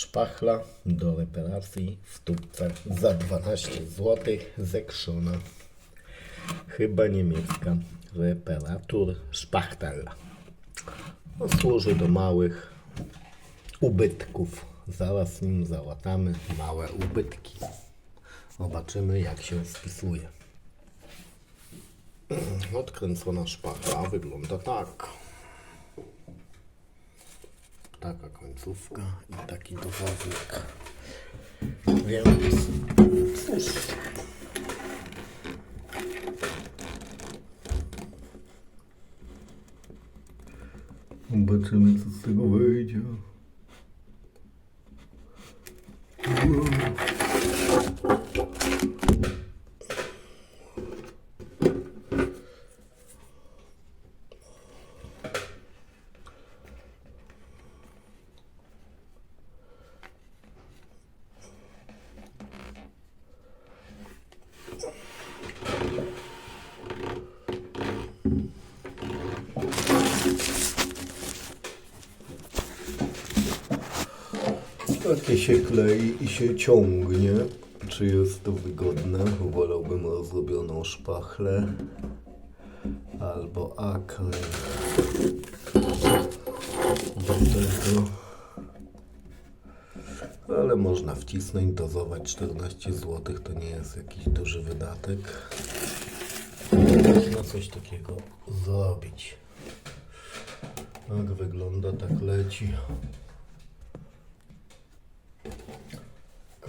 Szpachla do reparacji w tubce za 12 zł zekrzona. Chyba niemiecka. Reparatur Spachtel. No, służy do małych ubytków. Zaraz nim załatamy małe ubytki. Zobaczymy jak się spisuje. Odkręcona szpachla wygląda tak. Taka końcówka i taki dowodnik. Więc cóż. Zobaczymy co z tego wyjdzie. Takie się klei i się ciągnie. Czy jest to wygodne? Wolałbym rozdrobioną szpachlę albo akryl. Do tego. Ale można wcisnąć, dozować 14 zł to nie jest jakiś duży wydatek. Można coś takiego zrobić. Tak wygląda, tak leci.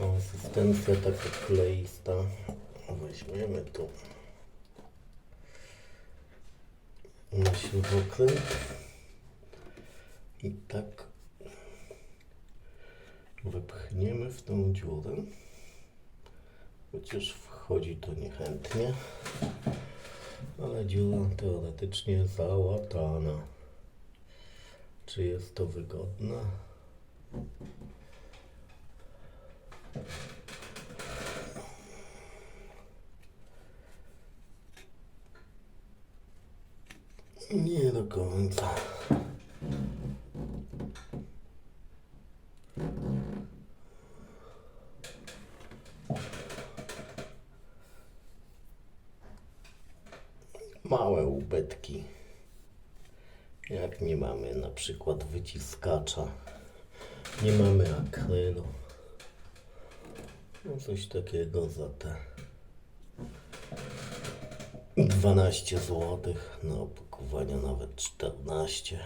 Konsystencja taka kleista. Weźmiemy tu na śrubokręt i tak wepchniemy w tą dziurę. Chociaż wchodzi to niechętnie, ale dziura teoretycznie załatana. Czy jest to wygodne? Nie do końca. Małe ubytki. Jak nie mamy na przykład wyciskacza, nie mamy akrylu. No coś takiego za te 12 zł, na opakowania nawet 14.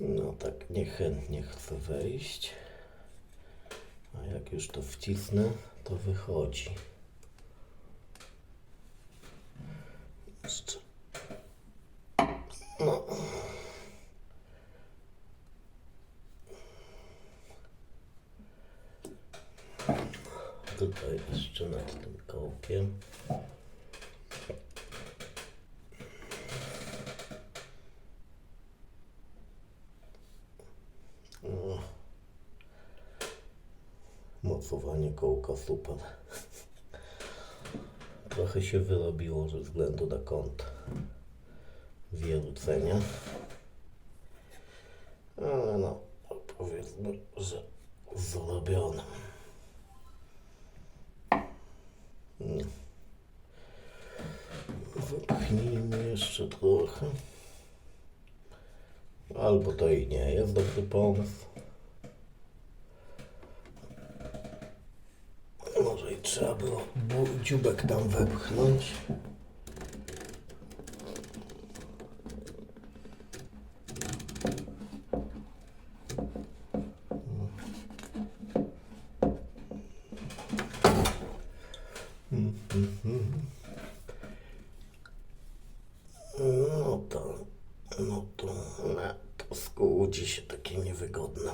No tak niechętnie chcę wejść. A jak już to wcisnę, to wychodzi. Jeszcze. No. Tutaj jeszcze nad tym kołkiem. Mocowanie kołka super. Trochę się wyrobiło ze względu na kąt wiercenia. Ale no, powiedzmy, że zrobione. Wypchnijmy jeszcze trochę. Albo to i nie jest dobry pomysł. Może i trzeba było dziubek tam wepchnąć. No to, no to, no to skłóci się takie niewygodne.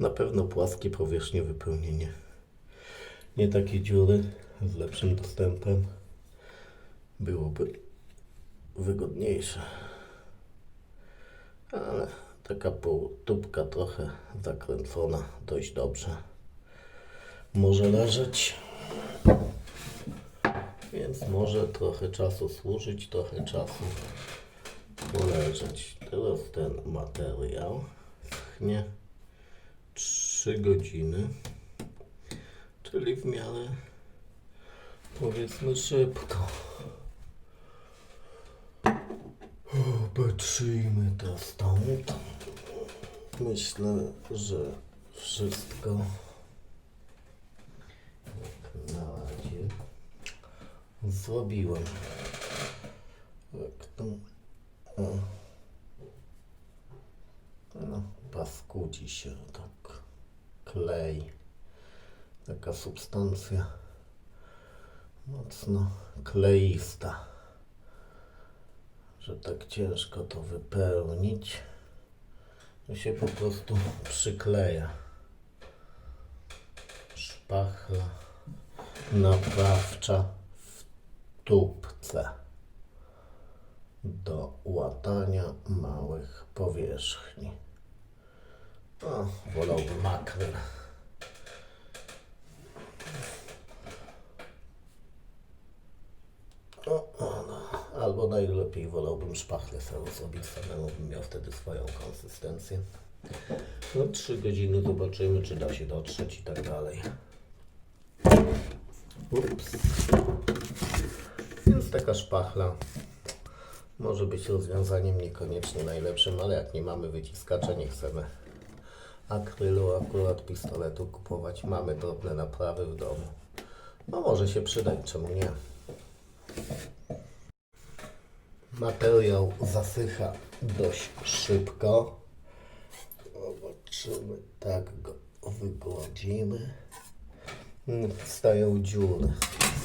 Na pewno płaskie powierzchnie wypełnienie. Nie takie dziury z lepszym dostępem byłoby wygodniejsze. Ale taka półtubka trochę zakręcona dość dobrze. Może leżeć. Więc może trochę czasu służyć, trochę czasu poleżeć. Teraz ten materiał wyschnie 3 godziny, czyli w miarę powiedzmy szybko. Patrzyjmy to stąd. Myślę, że wszystko jak na razie zrobiłem. Jak to... O. No, paskudzi się tak klej. Taka substancja mocno kleista, że tak ciężko to wypełnić, że się po prostu przykleja. Szpachla naprawcza w tubce do łatania małych powierzchni. O, wolałbym akryl. O, o, no. Albo najlepiej wolałbym szpachlę sobie zrobić samemu, bym miał wtedy swoją konsystencję. No, trzy godziny zobaczymy, czy da się dotrzeć i tak dalej. Ups. Więc taka szpachla może być rozwiązaniem niekoniecznie najlepszym, ale jak nie mamy wyciskacza, nie chcemy akrylu, akurat pistoletu kupować. Mamy drobne naprawy w domu. No może się przydać, czemu nie? Materiał zasycha dość szybko. Zobaczymy, tak go wygładzimy. Mm, Wstają dziury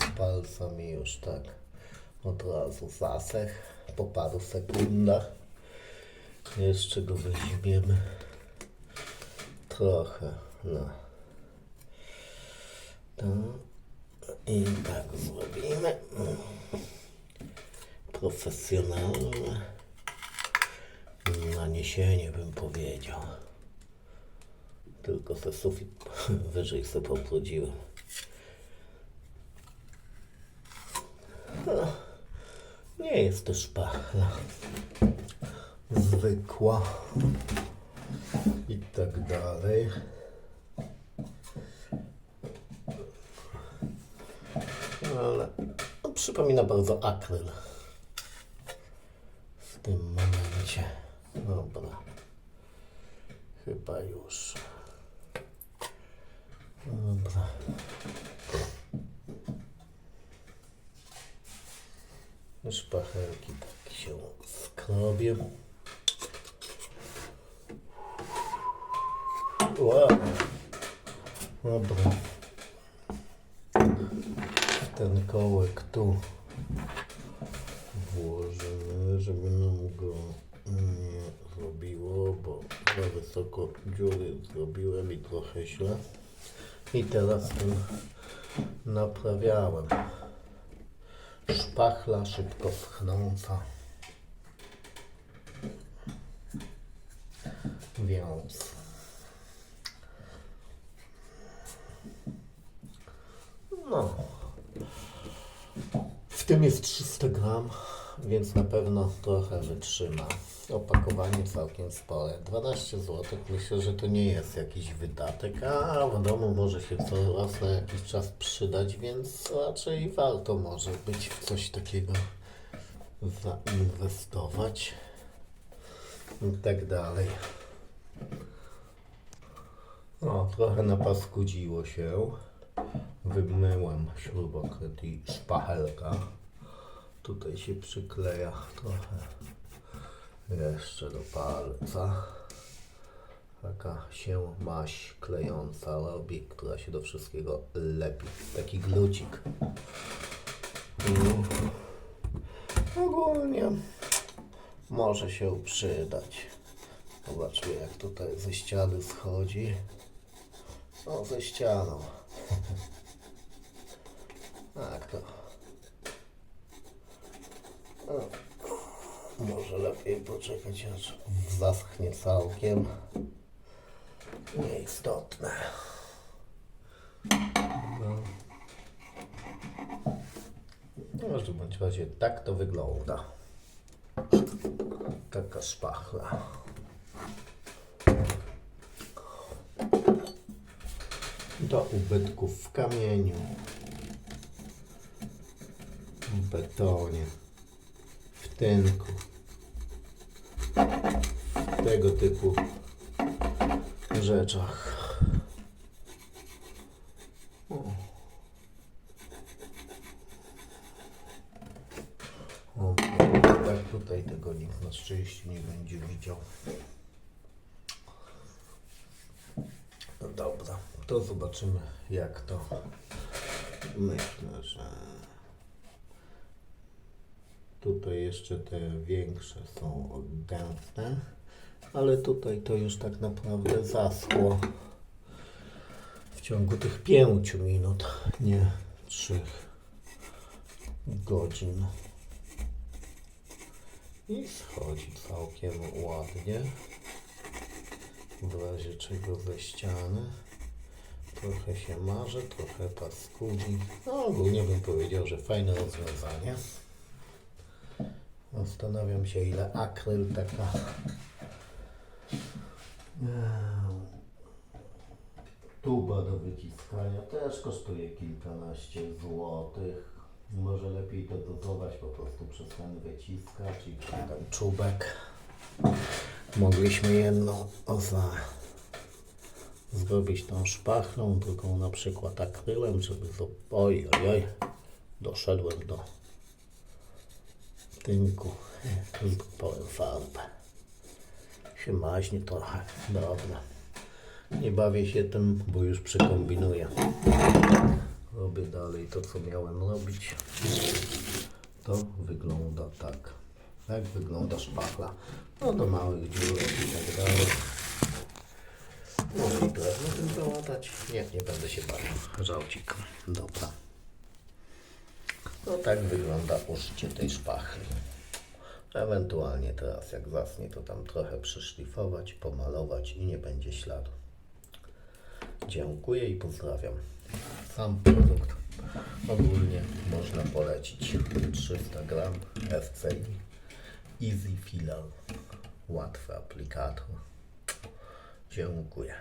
z palcami już tak od razu zasech po paru sekundach. Jeszcze go weźmiemy trochę na to i tak zrobimy. Profesjonalne naniesienie bym powiedział. Tylko se sufit wyżej sobie pobrudziłem. Nie jest to szpachla zwykła dalej. Ale no, przypomina bardzo akryl w tym momencie. Dobra. Chyba już. Dobra. Szpachelki tak się skrobię. Wow. Dobra. Ten kołek tu włożymy, żeby nam go nie zrobiło, bo za wysoko dziury zrobiłem i trochę źle. I teraz tym naprawiałem. Szpachla szybko schnąca. Więc no. W tym jest 300 gram, więc na pewno trochę wytrzyma. Opakowanie całkiem spore. 12 zł. Myślę, że to nie jest jakiś wydatek, a w domu może się co raz na jakiś czas przydać, więc raczej warto może być w coś takiego zainwestować i tak dalej. O, trochę napaskudziło się. Wymyłem śrubokręt i szpachelka. Tutaj się przykleja trochę jeszcze do palca. Taka się maś klejąca robi, która się do wszystkiego lepi. Taki glucik. I ogólnie może się przydać. Zobaczmy jak tutaj ze ściany schodzi. No ze ścianą. Tak, to. No, może lepiej poczekać, aż zaschnie całkiem. Nieistotne. No. no w bądź razie tak to wygląda. Taka szpachla. Do ubytków w kamieniu betonie, w tynku, w tego typu rzeczach. O. O, tak tutaj tego nikt na szczęście nie będzie widział. No dobra, to zobaczymy jak to. Myślę, że tutaj jeszcze te większe są gęste, ale tutaj to już tak naprawdę zaschło w ciągu tych pięciu minut, nie trzech godzin. I schodzi całkiem ładnie. W razie czego ze ściany. Trochę się marzy, trochę paskudzi. No ogólnie bym powiedział, że fajne rozwiązanie. Zastanawiam się ile akryl taka tuba do wyciskania też kosztuje kilkanaście złotych. Może lepiej to dotować po prostu przez ten wyciskacz i przez ten czubek. Mogliśmy jedną za zrobić tą szpachlą, drugą na przykład akrylem, żeby zo... oj, oj, oj, doszedłem do tynku, zdupałem farbę. Się maźnie trochę, dobra. Nie bawię się tym, bo już przekombinuję. Robię dalej to, co miałem robić. To wygląda tak. Tak wygląda szpachla. No do małych dziurek i tak dalej. Może i drewno tym załatać? Nie, nie będę się bawił. Żałcik. Dobra. No tak wygląda użycie tej szpachli. Ewentualnie teraz jak zasnie, to tam trochę przyszlifować, pomalować i nie będzie śladu. Dziękuję i pozdrawiam. Sam produkt ogólnie można polecić 300 gram FCI Easy Filler. Łatwy aplikator. Dziękuję.